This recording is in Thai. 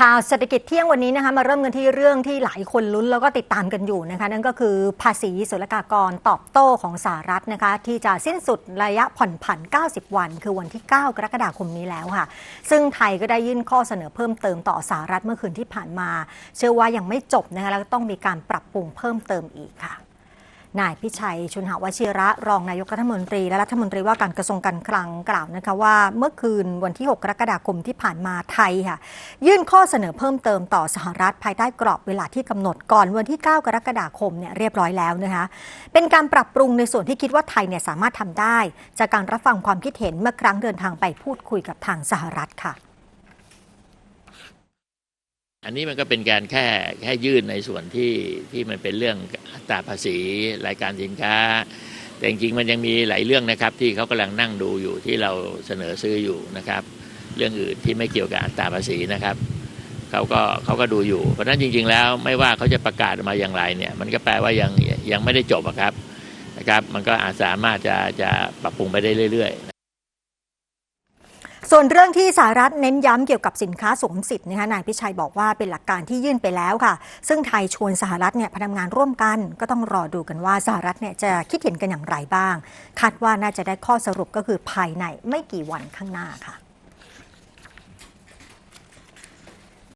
ข่าวเศรษฐกิจเที่ยงวันนี้นะคะมาเริ่มกันที่เรื่องที่หลายคนลุ้นแล้วก็ติดตามกันอยู่นะคะนั่นก็คือภาษีศุลกากรตอบโต้ของสหรัฐนะคะที่จะสิ้นสุดระยะผ่อนผัน 90 วัน คือวันที่ 9 กรกฎาคมนี้แล้วค่ะ ซึ่งไทยก็ได้ยื่นข้อเสนอเพิ่มเติมต่อสหรัฐเมื่อคืนที่ผ่านมา เชื่อว่ายังไม่จบนะคะแล้วก็ต้องมีการปรับปรุงเพิ่มเติมอีกค่ะ นายพิชัย ชุนหาวชิระ รองนายกรัฐมนตรี และรัฐมนตรีว่าการกระทรวงการคลังกล่าวนะคะว่าเมื่อคืนวันที่ 6 กรกฎาคมที่ผ่านมาไทยค่ะ ยื่นข้อเสนอเพิ่มเติมต่อสหรัฐภายใต้กรอบเวลาที่กำหนดก่อนวันที่ 9 กรกฎาคมเนี่ยเรียบร้อยแล้วนะคะเป็นการปรับปรุงในส่วนที่คิดว่าไทยเนี่ยสามารถทำได้ จากการรับฟังความคิดเห็นเมื่อครั้งเดินทางไปพูดคุยกับทางสหรัฐค่ะอันนี้มันก็เป็นการแค่แค่ยื่นในส่วนที่ที่มันเป็นเรื่อง ตราภาษีรายการสินค้า แต่จริงๆมันยังมีหลายเรื่องนะครับ ที่เขากำลังนั่งดูอยู่ที่เราเสนอซื้ออยู่นะครับ เรื่องอื่นที่ไม่เกี่ยวกับอัตราภาษีนะครับเขาก็เขาก็ดูอยู่ เพราะฉะนั้นจริง ๆ แล้วไม่ว่าเขาจะประกาศมาอย่างไรเนี่ย มันก็แปลว่ายังยังไม่ได้จบครับนะครับ มันก็อาจสามารถจะจะปรับปรุงไปได้เรื่อยๆ ส่วนเรื่องที่สหรัฐเน้นย้ำเกี่ยวกับสินค้าสวมสิทธิ์นะคะนายพิชัยบอกว่าเป็นหลักการที่ยื่นไปแล้วค่ะ ซึ่งไทยชวนสหรัฐเนี่ยพนักงานร่วมกัน ก็ต้องรอดูกันว่าสหรัฐเนี่ยจะคิดเห็นกันอย่างไรบ้าง คาดว่าน่าจะได้ข้อสรุปก็คือภายในไม่กี่วันข้างหน้าค่ะ